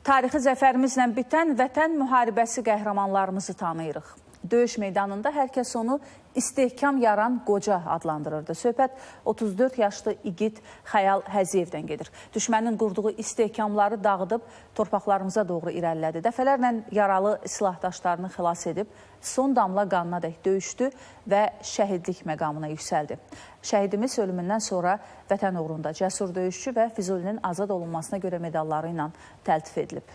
Tarixi zəfərimizlə bitən Vətən müharibəsi qəhrəmanlarımızı tanıyırıq. Döyüş meydanında hər kəs onu istehkam yaran qoca adlandırırdı. Söhbət 34 yaşlı igid Xəyal Həziyevdən gedir. Düşmənin qurduğu istehkamları dağıdıb torpaqlarımıza doğru irəlilədi. Dəfələrlə yaralı silahdaşlarını xilas edib, son damla qanına dək döyüşdü və şəhidlik məqamına yüksəldi. Şəhidimiz ölümündən sonra vətən uğrunda cəsur döyüşçü və Füzulinin azad olunmasına görə medalları ilə təltif edilib.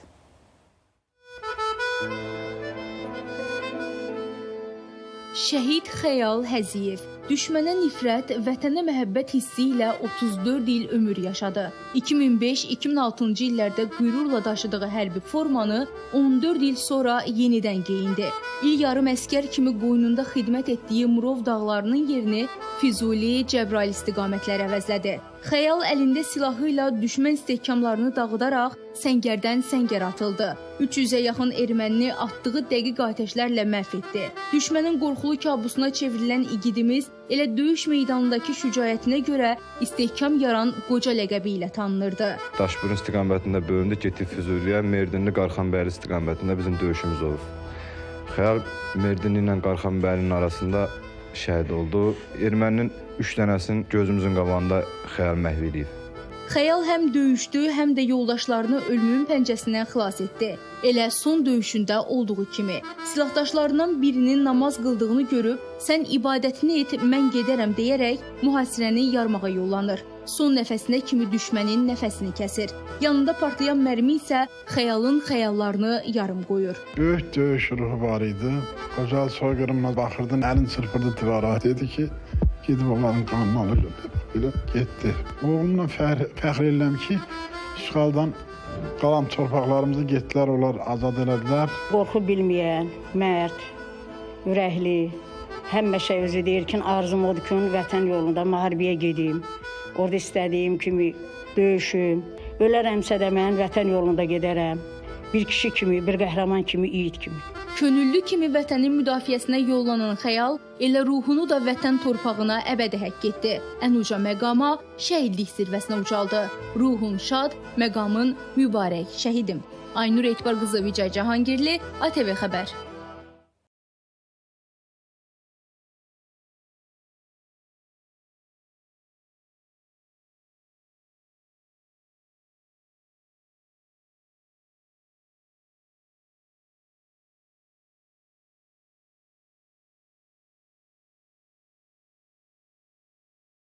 Şəhid Xəyal Həziyev düşmənə nifrət, vətənə məhəbbət hissi ilə 34 il ömür yaşadı. 2005-2006-cı illərdə qürurla daşıdığı hərbi formanı 14 il sonra yenidən geyindi. İl yarım əskər kimi qoynunda xidmət etdiyi Murov dağlarının yerini Füzuli, Cəbrayıl istiqamətləri əvəzlədi. Xəyal əlində silahı ilə düşmən istehkamlarını dağıdaraq səngərdən səngər atıldı. 300-ə yaxın ermənini atdığı dəqiq atəşlərlə məhv etdi. Düşmənin qorxulu kabusuna çevrilən igidimiz elə döyüş meydanındakı şücaətinə görə istehkam yaran qoca ləqəbi ilə tanınırdı. Daşburun istiqamətində bölündü, getdi Füzuliyə, Merdinli Qarxanbəyli istiqamətində bizim döyüşümüz olub. Xəyal Merdinli ilə Qarxanbəylinin arasında şəhid oldu. Erməninin 3 dənəsini gözümüzün qabağında xəyal məhv edib. Xəyal həm döyüşdü, həm də yoldaşlarını ölümün pəncəsindən xilas etdi. Elə son döyüşündə olduğu kimi silahdaşlarından birinin namaz qıldığını görüb, "Sən ibadətini et, mən gedərəm" deyərək mühasirəni yarmağa yollanır. Son nəfəsinə kimi düşmənin nəfəsini kəsir. Yanında partlayan mərmi isə xəyalın xəyallarını yarım qoyur. Böyük döyüş ruhu var idi. Qocal soyqırımına baxırdın, əlin çırpırdı divara. Dedi ki, gedib onların qanını alır. Belə getdi. Oğlumla fəxr, fəxr edirəm ki, işğaldan qalan torpaqlarımızı getdilər, onlar azad elədilər. Qorxu bilməyən, mərd, ürəkli, həmişə özü deyir ki, arzum odur ki, vətən yolunda müharibəyə gedim. Orada istədiyim kimi döyüşüm. Ölərəmsə də mən vətən yolunda gedərəm. Bir kişi kimi, bir qəhrəman kimi, yiğit kimi. Könüllü kimi vətənin müdafiəsinə yollanan xəyal elə ruhunu da vətən torpağına əbədi həkk etdi. Ən uca məqama şəhidlik zirvəsinə ucaldı. Ruhun şad, məqamın mübarək şəhidim. Aynur Etibar qızı Vicay Cahangirli, ATV xəbər.